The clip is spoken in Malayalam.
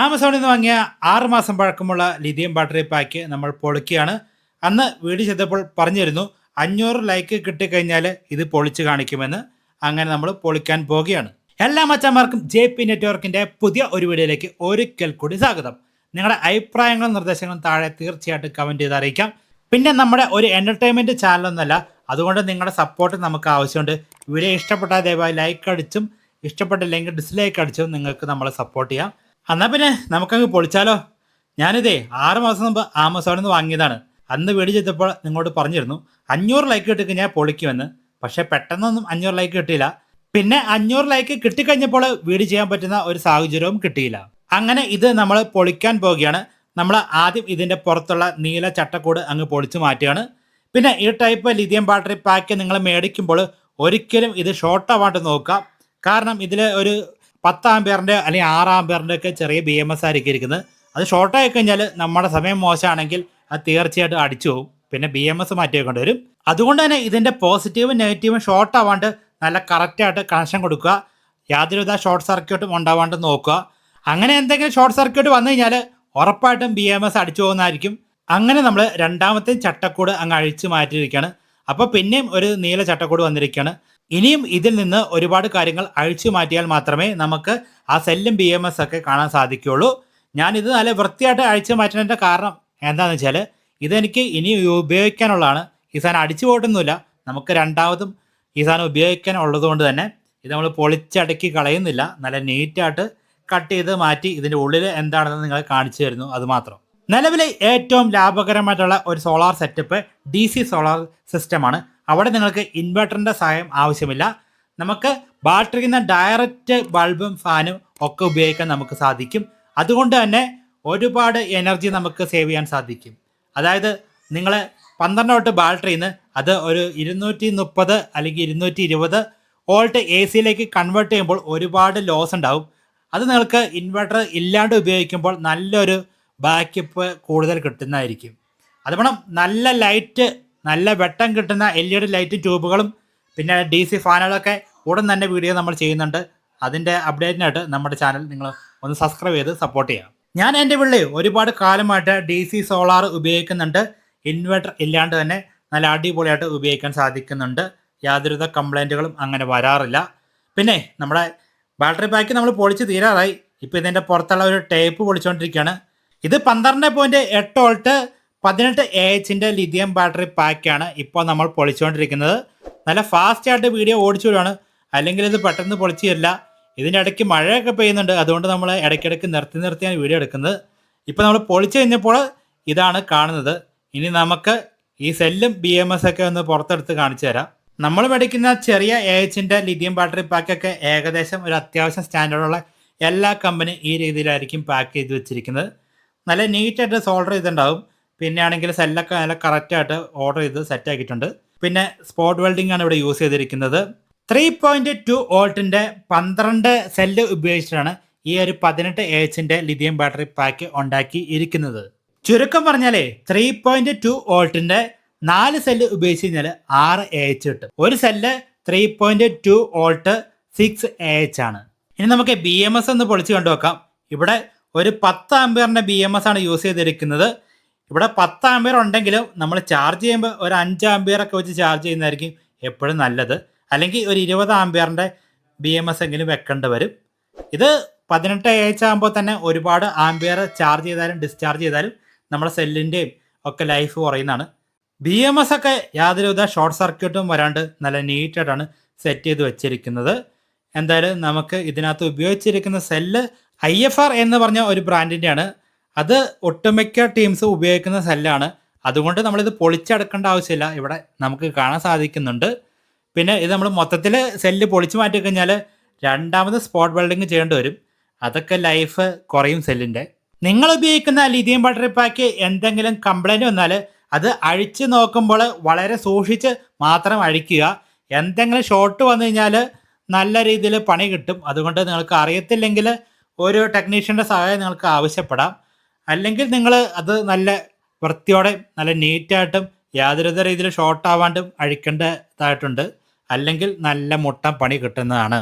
ആമസോണിൽ നിന്ന് വാങ്ങിയ ആറ് മാസം പഴക്കമുള്ള ലിഥിയം ബാറ്ററി പാക്ക് നമ്മൾ പൊളിക്കുകയാണ്. അന്ന് വീഡിയോ ചെയ്തപ്പോൾ പറഞ്ഞിരുന്നു അഞ്ഞൂറ് ലൈക്ക് കിട്ടിക്കഴിഞ്ഞാൽ ഇത് പൊളിച്ച് കാണിക്കുമെന്ന്. അങ്ങനെ നമ്മൾ പൊളിക്കാൻ പോവുകയാണ്. എല്ലാ മച്ചാന്മാർക്കും ജെ പി നെറ്റ്വർക്കിന്റെ പുതിയ ഒരു വീഡിയോയിലേക്ക് ഒരിക്കൽ കൂടി സ്വാഗതം. നിങ്ങളുടെ അഭിപ്രായങ്ങളും നിർദ്ദേശങ്ങളും താഴെ തീർച്ചയായിട്ടും കമന്റ് ചെയ്ത് അറിയിക്കാം. പിന്നെ നമ്മുടെ ഒരു എന്റർടൈൻമെന്റ് ചാനലൊന്നുമല്ല അതുകൊണ്ട് നിങ്ങളുടെ സപ്പോർട്ട് നമുക്ക് ആവശ്യമുണ്ട്. വീഡിയോ ഇഷ്ടപ്പെട്ടാൽ ദയവായി ലൈക്ക് അടിച്ചും ഇഷ്ടപ്പെട്ടില്ലെങ്കിൽ ഡിസ്ലൈക്ക് അടിച്ചും നിങ്ങൾക്ക് നമ്മളെ സപ്പോർട്ട് ചെയ്യാം. എന്നാൽ പിന്നെ നമുക്കങ്ങ് പൊളിച്ചാലോ? ഞാനിതേ ആറ് മാസം മുമ്പ് ആമസോണിൽ നിന്ന് വാങ്ങിയതാണ്. അന്ന് വീട് ചെയ്തപ്പോൾ നിങ്ങളോട് പറഞ്ഞിരുന്നു അഞ്ഞൂറ് ലൈക്ക് കിട്ടിക്ക് ഞാൻ പൊളിക്കുമെന്ന്. പക്ഷേ പെട്ടെന്നൊന്നും അഞ്ഞൂറ് ലൈക്ക് കിട്ടിയില്ല. പിന്നെ അഞ്ഞൂറ് ലൈക്ക് കിട്ടിക്കഴിഞ്ഞപ്പോൾ വീട് ചെയ്യാൻ പറ്റുന്ന ഒരു സാഹചര്യവും കിട്ടിയില്ല. അങ്ങനെ ഇത് നമ്മൾ പൊളിക്കാൻ പോവുകയാണ്. നമ്മൾ ആദ്യം ഇതിന്റെ പുറത്തുള്ള നീല ചട്ടക്കൂട് അങ്ങ് പൊളിച്ചു മാറ്റുകയാണ്. പിന്നെ ഈ ടൈപ്പ് ലിഥിയം ബാറ്ററി പാക്ക് നിങ്ങൾ മേടിക്കുമ്പോൾ ഒരിക്കലും ഇത് ഷോർട്ട് ആവാണ്ട് നോക്കുക കാരണം ഇതിൽ ഒരു പത്ത് ആംബിയറിന്റെ അല്ലെങ്കിൽ ആറ് ആംബിയറിന്റെ ഒക്കെ ചെറിയ ബി എം എസ് ആയിരിക്കും ഇരിക്കുന്നത്. അത് ഷോർട്ടായി കഴിഞ്ഞാൽ നമ്മുടെ സമയം മോശമാണെങ്കിൽ അത് തീർച്ചയായിട്ടും അടിച്ചു പോകും. പിന്നെ ബി എം എസ് മാറ്റി വെക്കേണ്ടി വരും. അതുകൊണ്ട് തന്നെ ഇതിന്റെ പോസിറ്റീവും നെഗറ്റീവും ഷോർട്ട് ആവാണ്ട് നല്ല കറക്റ്റായിട്ട് കണക്ഷൻ കൊടുക്കുക. യാതൊരുവിധ ഷോർട്ട് സർക്യൂട്ടും ഉണ്ടാവാണ്ട് നോക്കുക. അങ്ങനെ എന്തെങ്കിലും ഷോർട്ട് സർക്യൂട്ട് വന്നു കഴിഞ്ഞാൽ ഉറപ്പായിട്ടും ബി എം എസ് അടിച്ചു പോകുന്നതായിരിക്കും. അങ്ങനെ നമ്മൾ രണ്ടാമത്തെ ചട്ടക്കൂട് അങ്ങ് അഴിച്ചു മാറ്റിയിരിക്കുകയാണ്. അപ്പോൾ പിന്നെയും ഒരു നീല ചട്ടക്കൂട് വന്നിരിക്കുകയാണ്. ഇനിയും ഇതിൽ നിന്ന് ഒരുപാട് കാര്യങ്ങൾ അഴിച്ചു മാറ്റിയാൽ മാത്രമേ നമുക്ക് ആ സെല്ലും ബി എം എസ് ഒക്കെ കാണാൻ സാധിക്കുകയുള്ളൂ. ഞാനിത് നല്ല വൃത്തിയായിട്ട് അഴിച്ചു മാറ്റുന്നതിന്റെ കാരണം എന്താണെന്ന് വെച്ചാൽ ഇതെനിക്ക് ഇനി ഉപയോഗിക്കാനുള്ളതാണ്. ഈ സാധനം അടിച്ചു പോയിട്ടൊന്നുമില്ല. നമുക്ക് രണ്ടാമതും ഈ സാധനം ഉപയോഗിക്കാൻ ഉള്ളതുകൊണ്ട് തന്നെ ഇത് നമ്മൾ പൊളിച്ചടക്കി കളയുന്നില്ല. നല്ല നീറ്റായിട്ട് കട്ട് ചെയ്ത് മാറ്റി ഇതിന്റെ ഉള്ളിൽ എന്താണെന്ന് നിങ്ങൾ കാണിച്ചു തരുന്നു അത് മാത്രം. നിലവിലെ ഏറ്റവും ലാഭകരമായിട്ടുള്ള ഒരു solar setup D C solar സിസ്റ്റമാണ്. അവിടെ നിങ്ങൾക്ക് ഇൻവെർട്ടറിന്റെ സഹായം ആവശ്യമില്ല. നമുക്ക് ബാറ്ററിയിൽ നിന്ന് ഡയറക്റ്റ് ബൾബും ഫാനും ഒക്കെ ഉപയോഗിക്കാൻ നമുക്ക് സാധിക്കും. അതുകൊണ്ട് തന്നെ ഒരുപാട് എനർജി നമുക്ക് സേവ് ചെയ്യാൻ സാധിക്കും. അതായത് നിങ്ങൾ പന്ത്രണ്ട് വോൾട്ട് ബാറ്ററിയിൽ നിന്ന് അത് ഒരു ഇരുന്നൂറ്റി മുപ്പത് അല്ലെങ്കിൽ ഇരുന്നൂറ്റി ഇരുപത് വോൾട്ട് എ സിയിലേക്ക് കൺവേർട്ട് ചെയ്യുമ്പോൾ ഒരുപാട് ലോസ് ഉണ്ടാവും. അത് നിങ്ങൾക്ക് ഇൻവെർട്ടർ ഇല്ലാണ്ട് ഉപയോഗിക്കുമ്പോൾ നല്ലൊരു ബാക്കപ്പ് കൂടുതൽ കിട്ടുന്നതായിരിക്കും. അതുപോലെ നല്ല ലൈറ്റ് നല്ല വെട്ടം കിട്ടുന്ന എൽ ഇ ഡി ലൈറ്റ് ട്യൂബുകളും പിന്നെ ഡി സി ഫാനുകളൊക്കെ ഉടൻ തന്നെ വീഡിയോ നമ്മൾ ചെയ്യുന്നുണ്ട്. അതിന്റെ അപ്ഡേറ്റിനായിട്ട് നമ്മുടെ ചാനൽ നിങ്ങൾ ഒന്ന് സബ്സ്ക്രൈബ് ചെയ്ത് സപ്പോർട്ട് ചെയ്യാം ഞാൻ എന്റെ വീട്ടിൽ ഒരുപാട് കാലമായിട്ട് ഡി സി സോളാർ ഉപയോഗിക്കുന്നുണ്ട്. ഇൻവെർട്ടർ ഇല്ലാണ്ട് തന്നെ നല്ല അടിപൊളിയായിട്ട് ഉപയോഗിക്കാൻ സാധിക്കുന്നുണ്ട്. യാതൊരുവിധ കംപ്ലൈന്റുകളും അങ്ങനെ വരാറില്ല. പിന്നെ നമ്മുടെ ബാറ്ററി പാക്ക് നമ്മൾ പൊളിച്ച് തീരാറായി. ഇപ്പോൾ ഇതിന്റെ പുറത്തുള്ള ഒരു ടേപ്പ് പൊളിച്ചുകൊണ്ടിരിക്കുകയാണ് ഇത് പന്ത്രണ്ട് പോയിന്റ് എട്ട് വോൾട്ട് പതിനെട്ട് എ എച്ചിന്റെ ലിഥിയം ബാറ്ററി പാക്കാണ് ഇപ്പോൾ നമ്മൾ പൊളിച്ചുകൊണ്ടിരിക്കുന്നത്. നല്ല ഫാസ്റ്റ് ആയിട്ട് വീഡിയോ ഓടിച്ചു വിടുകയാണ് അല്ലെങ്കിൽ ഇത് പെട്ടെന്ന് പൊളിച്ചു തരില്ല ഇതിന്റെ ഇടയ്ക്ക് മഴയൊക്കെ പെയ്യുന്നുണ്ട്. അതുകൊണ്ട് നമ്മൾ ഇടയ്ക്കിടയ്ക്ക് നിർത്തി നിർത്തിയാണ് വീഡിയോ എടുക്കുന്നത്. ഇപ്പോൾ നമ്മൾ പൊളിച്ചു കഴിഞ്ഞപ്പോൾ ഇതാണ് കാണുന്നത്. ഇനി നമുക്ക് ഈ സെല്ലും ബി എം എസ് ഒക്കെ ഒന്ന് പുറത്തെടുത്ത് കാണിച്ചു തരാം. നമ്മൾ മേടിക്കുന്ന ചെറിയ എ എച്ചിന്റെ ലിഥിയം ബാറ്ററി പാക്കൊക്കെ ഏകദേശം ഒരു അത്യാവശ്യം സ്റ്റാൻഡേർഡുള്ള എല്ലാ കമ്പനി ഈ രീതിയിലായിരിക്കും പാക്ക് ചെയ്ത് വെച്ചിരിക്കുന്നത്. നല്ല നീറ്റായിട്ട് സോൾഡർ ചെയ്തിട്ടുണ്ടാവും. പിന്നെ ആണെങ്കിൽ സെല്ലൊക്കെ നല്ല കറക്റ്റായിട്ട് ഓർഡർ ചെയ്ത് സെറ്റ് ആക്കിയിട്ടുണ്ട്. പിന്നെ സ്പോട്ട് വെൽഡിംഗ് ആണ് ഇവിടെ യൂസ് ചെയ്തിരിക്കുന്നത്. ത്രീ പോയിന്റ് ടു വോൾട്ടിന്റെ പന്ത്രണ്ട് സെല്ല് ഉപയോഗിച്ചിട്ടാണ് ഈ ഒരു പതിനെട്ട് എച്ചിന്റെ ലിഥിയം ബാറ്ററി പാക്ക് ഉണ്ടാക്കി ഇരിക്കുന്നത്. ചുരുക്കം പറഞ്ഞാലേ ത്രീ പോയിന്റ് ടു വോൾട്ടിന്റെ നാല് സെല്ല് ഉപയോഗിച്ച് കഴിഞ്ഞാൽ ആറ് എച്ച് കിട്ടും. ഒരു cell three point two volt six H ആണ്. ഇനി നമുക്ക് ബി എം എസ് ഒന്ന് പൊളിച്ച് കണ്ടുവെക്കാം ഇവിടെ ഒരു പത്ത് ആംബിയറിന്റെ ബി എം എസ് ആണ് യൂസ് ചെയ്തിരിക്കുന്നത്. ഇവിടെ പത്ത് ആംബിയർ ഉണ്ടെങ്കിലും നമ്മൾ ചാർജ് ചെയ്യുമ്പോൾ ഒരു അഞ്ച് ആംബിയർ ഒക്കെ വെച്ച് ചാർജ് ചെയ്യുന്നതായിരിക്കും എപ്പോഴും നല്ലത്. അല്ലെങ്കിൽ ഒരു ഇരുപത് ആംബിയറിന്റെ ബി എം എസ് എങ്കിലും വെക്കേണ്ടി വരും. ഇത് പതിനെട്ട് ഏച്ച് ആകുമ്പോൾ തന്നെ ഒരുപാട് ആംബിയർ ചാർജ് ചെയ്താലും ഡിസ്ചാർജ് ചെയ്താലും നമ്മുടെ സെല്ലിന്റെയും ഒക്കെ ലൈഫ് കുറയുന്നതാണ്. ബി എം എസ് ഒക്കെ യാതൊരുവിധ ഷോർട്ട് സർക്യൂട്ടും വരാണ്ട് നല്ല നീറ്റായിട്ടാണ് സെറ്റ് ചെയ്ത് വെച്ചിരിക്കുന്നത്. എന്തായാലും നമുക്ക് ഇതിനകത്ത് ഉപയോഗിച്ചിരിക്കുന്ന സെല്ല് ഐ എഫ് ആർ എന്ന് പറഞ്ഞ ഒരു ബ്രാൻഡിന്റെയാണ് അത് ഒട്ടുമിക്ക ടീംസ് ഉപയോഗിക്കുന്ന സെല്ലാണ് അതുകൊണ്ട് നമ്മളിത് പൊളിച്ചടക്കേണ്ട ആവശ്യമില്ല. ഇവിടെ നമുക്ക് കാണാൻ സാധിക്കുന്നുണ്ട്. പിന്നെ ഇത് നമ്മൾ മൊത്തത്തിൽ സെല്ല് പൊളിച്ചു മാറ്റി കഴിഞ്ഞാൽ രണ്ടാമത് സ്പോട്ട് വെൽഡിങ് ചെയ്യേണ്ടി വരും. അതൊക്കെ ലൈഫ് കുറയും സെല്ലിന്റെ നിങ്ങൾ ഉപയോഗിക്കുന്ന ലിഥിയം ബാറ്ററി പാക്ക് എന്തെങ്കിലും കംപ്ലൈന്റ് വന്നാൽ അത് അഴിച്ച് നോക്കുമ്പോൾ വളരെ സൂക്ഷിച്ച് മാത്രം അഴിക്കുക. എന്തെങ്കിലും ഷോർട്ട് വന്നു കഴിഞ്ഞാൽ നല്ല രീതിയിൽ പണി കിട്ടും. അതുകൊണ്ട് നിങ്ങൾക്ക് അറിയത്തില്ലെങ്കിൽ ഒരു ടെക്നീഷ്യന്റെ സഹായം നിങ്ങൾക്ക് ആവശ്യപ്പെടാം. അല്ലെങ്കിൽ നിങ്ങൾ അത് നല്ല വൃത്തിയോടെ നല്ല നീറ്റായിട്ടും യാതൊരുവിധ രീതിയിൽ ഷോർട്ട് ആവാണ്ടും അഴിക്കേണ്ടതായിട്ടുണ്ട്. അല്ലെങ്കിൽ നല്ല മുട്ട പണി കിട്ടുന്നതാണ്.